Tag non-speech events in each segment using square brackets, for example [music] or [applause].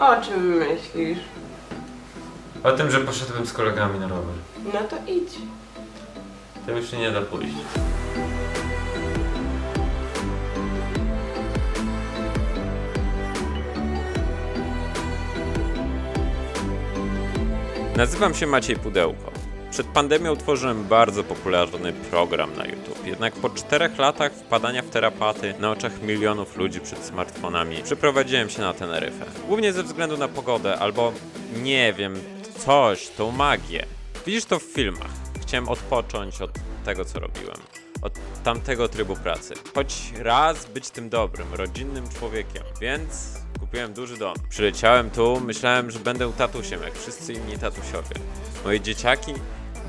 O czym myślisz? O tym, że poszedłem z kolegami na rower. No to idź. To już się nie da pójść. Nazywam się Maciej Pudełko. Przed pandemią tworzyłem bardzo popularny program na YouTube. Jednak po czterech latach wpadania w terapaty na oczach milionów ludzi przed smartfonami przeprowadziłem się na Teneryfę. Głównie ze względu na pogodę albo nie wiem, coś, tą magię. Widzisz to w filmach. Chciałem odpocząć od tego, co robiłem. Od tamtego trybu pracy. Choć raz być tym dobrym, rodzinnym człowiekiem. Więc kupiłem duży dom. Przyleciałem tu, myślałem, że będę tatusiem, jak wszyscy inni tatusiowie. Moje dzieciaki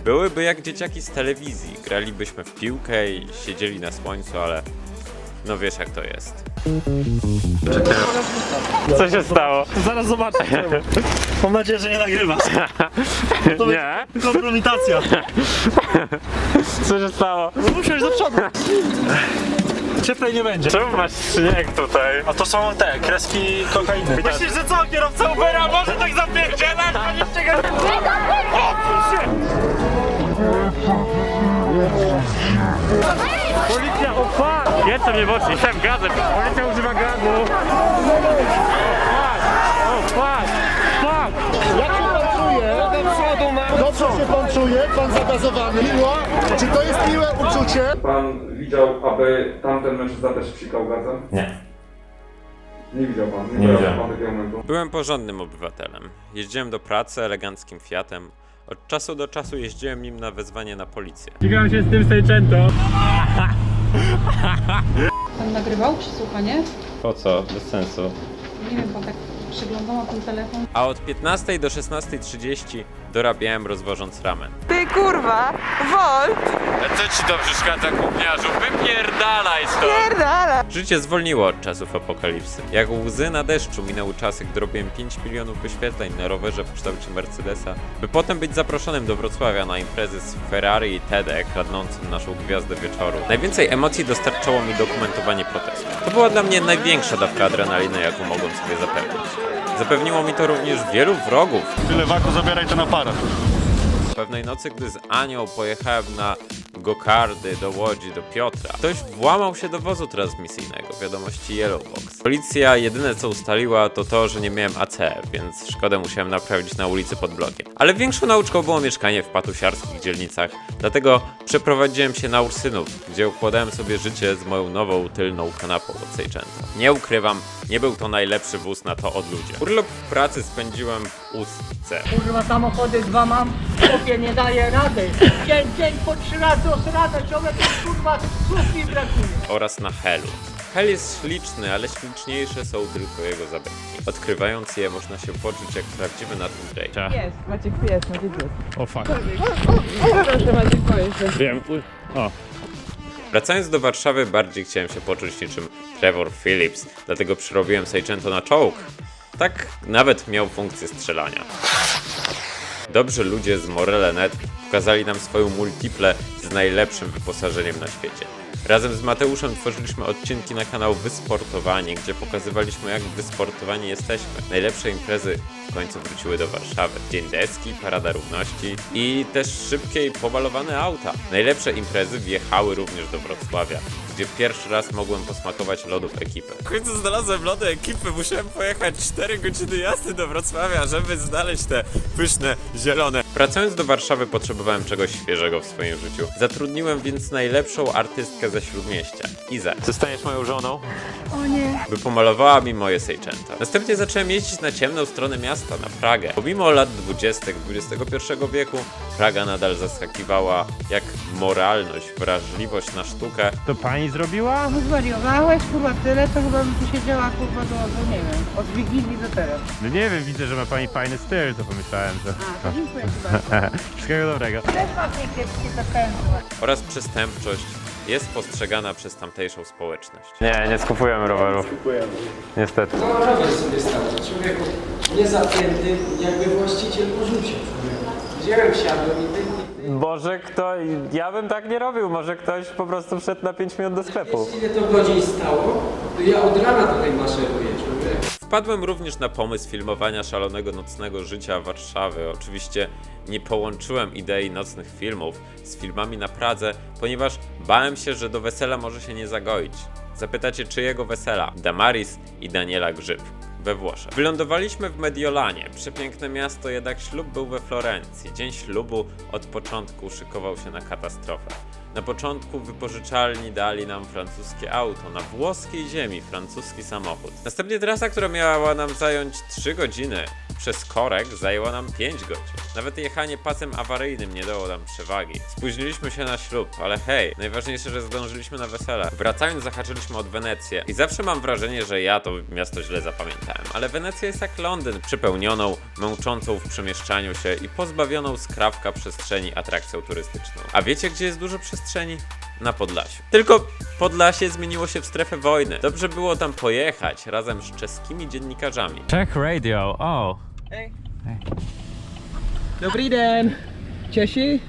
byłyby jak dzieciaki z telewizji. Gralibyśmy w piłkę i siedzieli na słońcu, ale no wiesz jak to jest. Co się stało? Zaraz zobaczę. [laughs] Mam nadzieję, że nie nagrywa. To Nie? kompromitacja. [laughs] Co się stało? No musiałeś do przodu. Cieplej nie będzie. Czemu masz śnieg tutaj? A to są te, kreski kokainy. Myślisz, że co, kierowca Ubera może tak zapierdzielać? A nie ściga... Policja, o fuck! Jeszcze mnie oczy, szef gazem! Policja używa gazu! Jak się pan czuje? Dobrze się pan czuje? Pan zagazowany? Miło? Czy to jest miłe uczucie? Pan widział, aby tamten mężczyzna też psikał gazem? Nie. Nie widział pan, nie, Nie widziałem. pan takiego momentu. Byłem porządnym obywatelem. Jeździłem do pracy eleganckim Fiatem. Od czasu do czasu jeździłem nim na wezwanie na policję. Ścigam się z tym Seicento. Pan nagrywał przesłuchanie? Po co? Bez sensu. Nie wiem, pan tak przeglądała ten telefon. A od 15 do 16.30 dorabiałem rozwożąc ramen. Ty kurwa, Volt! Co ci to przeszkadza, gówniarzu? Wypierdalaj stąd! Pierdala! Życie zwolniło od czasów apokalipsy. Jak łzy na deszczu minął czas, gdy robiłem 5 milionów wyświetleń na rowerze w kształcie Mercedesa, by potem być zaproszonym do Wrocławia na imprezy z Ferrari i TED kradnącym naszą gwiazdę wieczoru. Najwięcej emocji dostarczało mi dokumentowanie protestu. To była dla mnie największa dawka adrenaliny, jaką mogłem sobie zapewnić. Zapewniło mi to również wielu wrogów, Tyle waku, zabieraj ten aparat. Pewnej nocy, gdy z Anią pojechałem na gokardy do Łodzi, do Piotra, ktoś włamał się do wozu transmisyjnego, wiadomości Yellowbox. Policja jedyne co ustaliła to to, że nie miałem AC, więc szkodę musiałem naprawić na ulicy pod blokiem. Ale większą nauczką było mieszkanie w patusiarskich dzielnicach, dlatego przeprowadziłem się na Ursynów, gdzie układałem sobie życie z moją nową tylną kanapą od Seicento. Nie ukrywam, nie był to najlepszy wóz na to odludzie. Urlop w pracy spędziłem w Ustce. Kurwa samochody dwa mam, chłopie nie daje rady. Dzień, dzień po trzy razy osrane, ciągle to kurwa słów mi brakuje. oraz na Helu. Hel jest śliczny, ale śliczniejsze są tylko jego zabytki. Odkrywając je, można się poczuć jak prawdziwy Nathan Drake. Jest, Maciek jest, Maciek jest. O fuck. Proszę Maciek, powiedz. Wiem. O. Wracając do Warszawy, bardziej chciałem się poczuć niczym Trevor Phillips, dlatego przyrobiłem Seicento na czołg. Tak nawet miał funkcję strzelania. Dobrzy ludzie z Morele.net pokazali nam swoją multiple z najlepszym wyposażeniem na świecie. Razem z Mateuszem tworzyliśmy odcinki na kanał Wysportowani, gdzie pokazywaliśmy jak wysportowani jesteśmy. Najlepsze imprezy w końcu wróciły do Warszawy. Dzień deski, Parada Równości i też szybkie i pomalowane auta. Najlepsze imprezy wjechały również do Wrocławia, gdzie pierwszy raz mogłem posmakować lodów ekipy. W końcu znalazłem lody ekipy, musiałem pojechać 4 godziny jazdy do Wrocławia, żeby znaleźć te pyszne, zielone. Wracając do Warszawy potrzebowałem czegoś świeżego w swoim życiu. Zatrudniłem więc najlepszą artystkę ze Śródmieścia, Izę. Zostajesz moją żoną? O nie. by pomalowała mi moje Seicento. Następnie zacząłem jeździć na ciemną stronę miasta, na Pragę. Pomimo lat 20. XXI wieku, Praga nadal zaskakiwała jak moralność, wrażliwość na sztukę. To pani zrobiła? No zwariowałeś kurwa tyle, to chyba bym tu siedziała kurwa do, do nie wiem, od Wigilii do teraz. No nie wiem, widzę, że ma pani fajny styl, to pomyślałem, że... A, to dziękuję ci bardzo. [laughs] Wszystkiego dobrego. Też mam pięknie zakrętło. Oraz przestępczość jest postrzegana przez tamtejszą społeczność. Nie, nie skupujemy rowerów. Niestety. No robisz sobie stać. Człowieku niezapięty, jakby właściciel porzucił człowieka. Wziąłem, siadłem i ty, Może ktoś, ja bym tak nie robił, może ktoś po prostu wszedł na 5 minut do sklepu. ile to godzin stało, to ja od rana tutaj maszeruję, człowiek. Wpadłem również na pomysł filmowania szalonego nocnego życia Warszawy. Oczywiście nie połączyłem idei nocnych filmów z filmami na Pradze, ponieważ bałem się, że do wesela może się nie zagoić. Zapytacie czyjego wesela? Damaris i Daniela Grzyb we Włoszech. Wylądowaliśmy w Mediolanie, przepiękne miasto, jednak ślub był we Florencji. Dzień ślubu od początku szykował się na katastrofę. Na początku wypożyczalni dali nam francuskie auto, na włoskiej ziemi francuski samochód. Następnie trasa, która miała nam zająć 3 godziny, przez korek zajęła nam 5 godzin. Nawet jechanie pasem awaryjnym nie dało nam przewagi. Spóźniliśmy się na ślub, ale hej, najważniejsze, że zdążyliśmy na wesele. Wracając zahaczyliśmy od Wenecję i zawsze mam wrażenie, że ja to miasto źle zapamiętałem, ale Wenecja jest jak Londyn, przepełnioną, męczącą w przemieszczaniu się i pozbawioną skrawka przestrzeni atrakcją turystyczną. A wiecie, gdzie jest dużo przestrzeni? Na Podlasiu. Tylko Podlasie zmieniło się w strefę wojny. Dobrze było tam pojechać razem z czeskimi dziennikarzami. Czech radio, o. Dobrý den. Češi?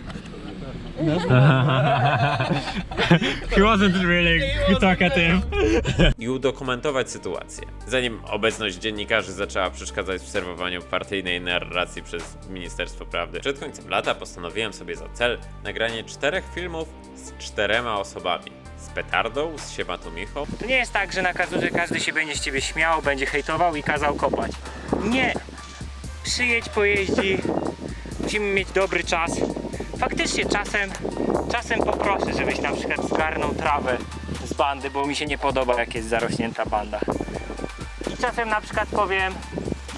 He wasn't really talkative. i udokumentować sytuację. Zanim obecność dziennikarzy zaczęła przeszkadzać w serwowaniu partyjnej narracji przez Ministerstwo Prawdy. Przed końcem lata postanowiłem sobie za cel nagranie czterech filmów z czterema osobami. Z petardą, z siematu Micho, To nie jest tak, że na kazurze każdy się będzie z ciebie śmiał, będzie hejtował i kazał kopać. Nie. Przyjedź, pojeździ. Musimy mieć dobry czas. Faktycznie czasem, czasem poproszę, żebyś na przykład zgarnął trawę z bandy, bo mi się nie podoba, jak jest zarośnięta banda. I czasem na przykład powiem,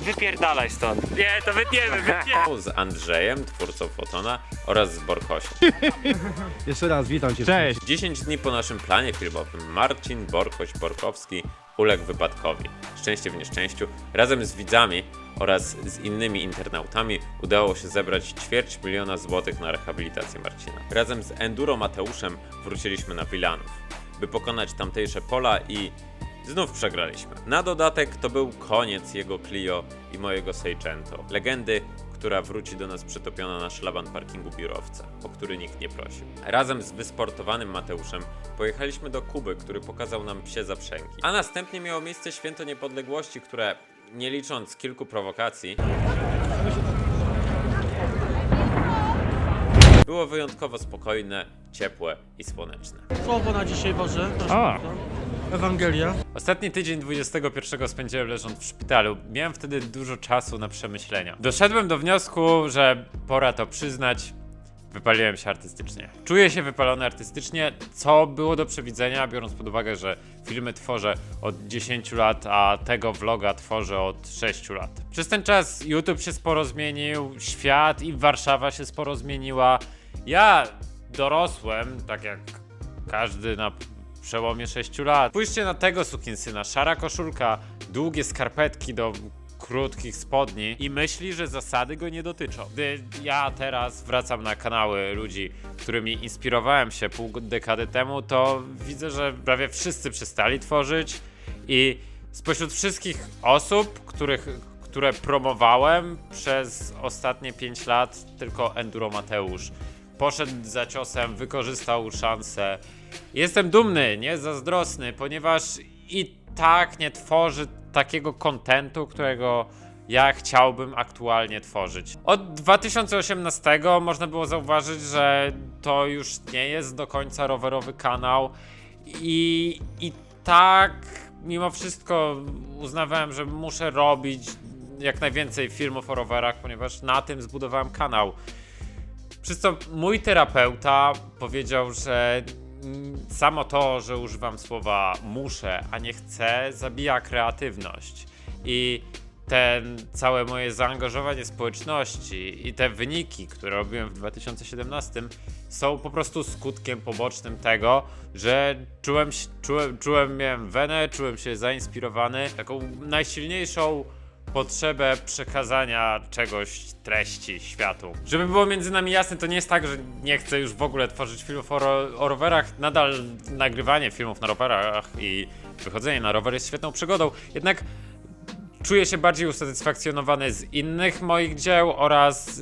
wypierdalaj stąd. Nie, to wytniemy, wytniemy. [laughs] z Andrzejem, twórcą Fotona oraz z Borkosiem. [laughs] Jeszcze raz, witam cię. Cześć. 10 dni po naszym planie filmowym Marcin Borkoś Borkowski uległ wypadkowi. Szczęście w nieszczęściu. Razem z widzami oraz z innymi internautami udało się zebrać ćwierć miliona złotych na rehabilitację Marcina. Razem z Enduro Mateuszem wróciliśmy na Wilanów, by pokonać tamtejsze pola i Znów przegraliśmy. Na dodatek to był koniec jego Clio i mojego Seicento. Legendy, która wróci do nas przytopiona na szlaban parkingu biurowca, o który nikt nie prosił. Razem z wysportowanym Mateuszem pojechaliśmy do Kuby, który pokazał nam psie zaprzęgi. A następnie miało miejsce Święto Niepodległości, które, nie licząc kilku prowokacji, było wyjątkowo spokojne, ciepłe i słoneczne. Słowo na dzisiaj Boże. O, Ewangelia. Ostatni tydzień 21 spędziłem leżąc w szpitalu. Miałem wtedy dużo czasu na przemyślenia. Doszedłem do wniosku, że pora to przyznać. Wypaliłem się artystycznie. Czuję się wypalony artystycznie, co było do przewidzenia, biorąc pod uwagę, że filmy tworzę od 10 lat, a tego vloga tworzę od 6 lat. Przez ten czas YouTube się sporo zmienił, świat i Warszawa się sporo zmieniła. Ja dorosłem, tak jak każdy na przełomie 6 lat. Spójrzcie na tego sukinsyna, szara koszulka, długie skarpetki do krótkich spodni i myśli, że zasady go nie dotyczą. Gdy ja teraz wracam na kanały ludzi, którymi inspirowałem się pół dekady temu, to widzę, że prawie wszyscy przestali tworzyć i spośród wszystkich osób, których, które promowałem przez ostatnie 5 lat, tylko Enduro Mateusz poszedł za ciosem, wykorzystał szansę. Jestem dumny, nie zazdrosny, ponieważ i tak nie tworzy takiego kontentu, którego ja chciałbym aktualnie tworzyć. Od 2018 można było zauważyć, że to już nie jest do końca rowerowy kanał i, i tak mimo wszystko uznawałem, że muszę robić jak najwięcej filmów o rowerach, ponieważ na tym zbudowałem kanał. Przez co mój terapeuta powiedział, że samo to, że używam słowa muszę, a nie chcę, zabija kreatywność. I ten całe moje zaangażowanie społeczności i te wyniki, które robiłem w 2017, są po prostu skutkiem pobocznym tego, że czułem, czułem, czułem miałem wenę, czułem się zainspirowany taką najsilniejszą potrzebę przekazania czegoś, treści światu. Żeby było między nami jasne, to nie jest tak, że nie chcę już w ogóle tworzyć filmów o, ro o rowerach. Nadal nagrywanie filmów na rowerach i wychodzenie na rower jest świetną przygodą. Jednak czuję się bardziej usatysfakcjonowany z innych moich dzieł oraz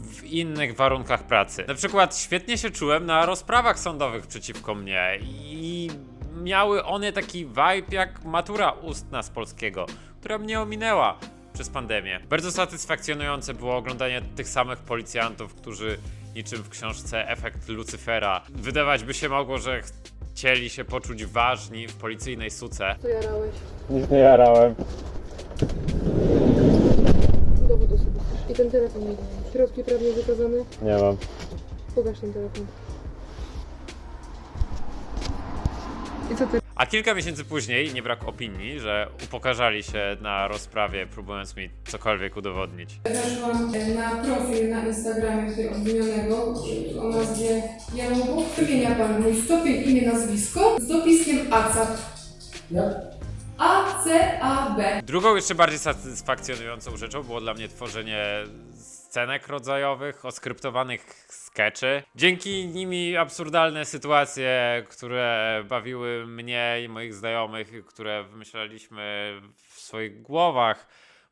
w innych warunkach pracy. Na przykład świetnie się czułem na rozprawach sądowych przeciwko mnie i miały one taki vibe jak matura ustna z polskiego. Która mnie ominęła przez pandemię. Bardzo satysfakcjonujące było oglądanie tych samych policjantów, którzy niczym w książce Efekt Lucyfera. Wydawać by się mogło, że chcieli się poczuć ważni w policyjnej suce. Co jarałeś? Nic nie jarałem. Dowód osobisty. I ten telefon nie Środki prawnie wykazane? Nie mam. Pokaż ten telefon. I co ty? A kilka miesięcy później nie brak opinii, że upokarzali się na rozprawie, próbując mi cokolwiek udowodnić. Weszłam na profil na Instagramie tutaj obwinionego o nazwie Janubów. Wymienia pan mój stopień, imię, nazwisko z dopiskiem ACAB. Jak? A-C-A-B. Drugą jeszcze bardziej satysfakcjonującą rzeczą było dla mnie tworzenie scenek rodzajowych, oskryptowanych skeczy. Dzięki nimi absurdalne sytuacje, które bawiły mnie i moich znajomych, które wymyślaliśmy w swoich głowach,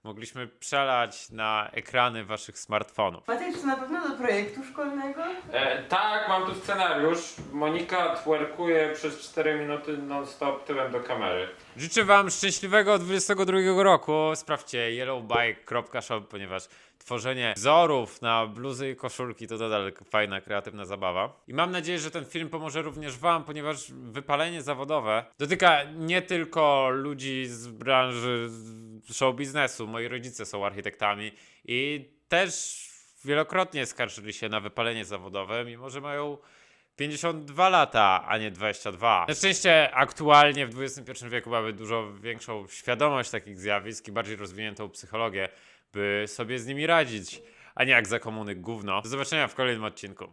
mogliśmy przelać na ekrany waszych smartfonów. Macie jeszcze na pewno do projektu szkolnego? E, tak, mam tu scenariusz. Monika twerkuje przez 4 minuty non-stop tyłem do kamery. Życzę wam szczęśliwego 22 roku. Sprawdźcie yellowbike.shop, ponieważ tworzenie wzorów na bluzy i koszulki to nadal fajna, kreatywna zabawa. I mam nadzieję, że ten film pomoże również wam, ponieważ wypalenie zawodowe dotyka nie tylko ludzi z branży show biznesu. Moi rodzice są architektami i też wielokrotnie skarżyli się na wypalenie zawodowe, mimo że mają 52 lata, a nie 22. Na szczęście aktualnie w XXI wieku mamy dużo większą świadomość takich zjawisk i bardziej rozwiniętą psychologię, by sobie z nimi radzić, a nie jak za komuny gówno. Do zobaczenia w kolejnym odcinku.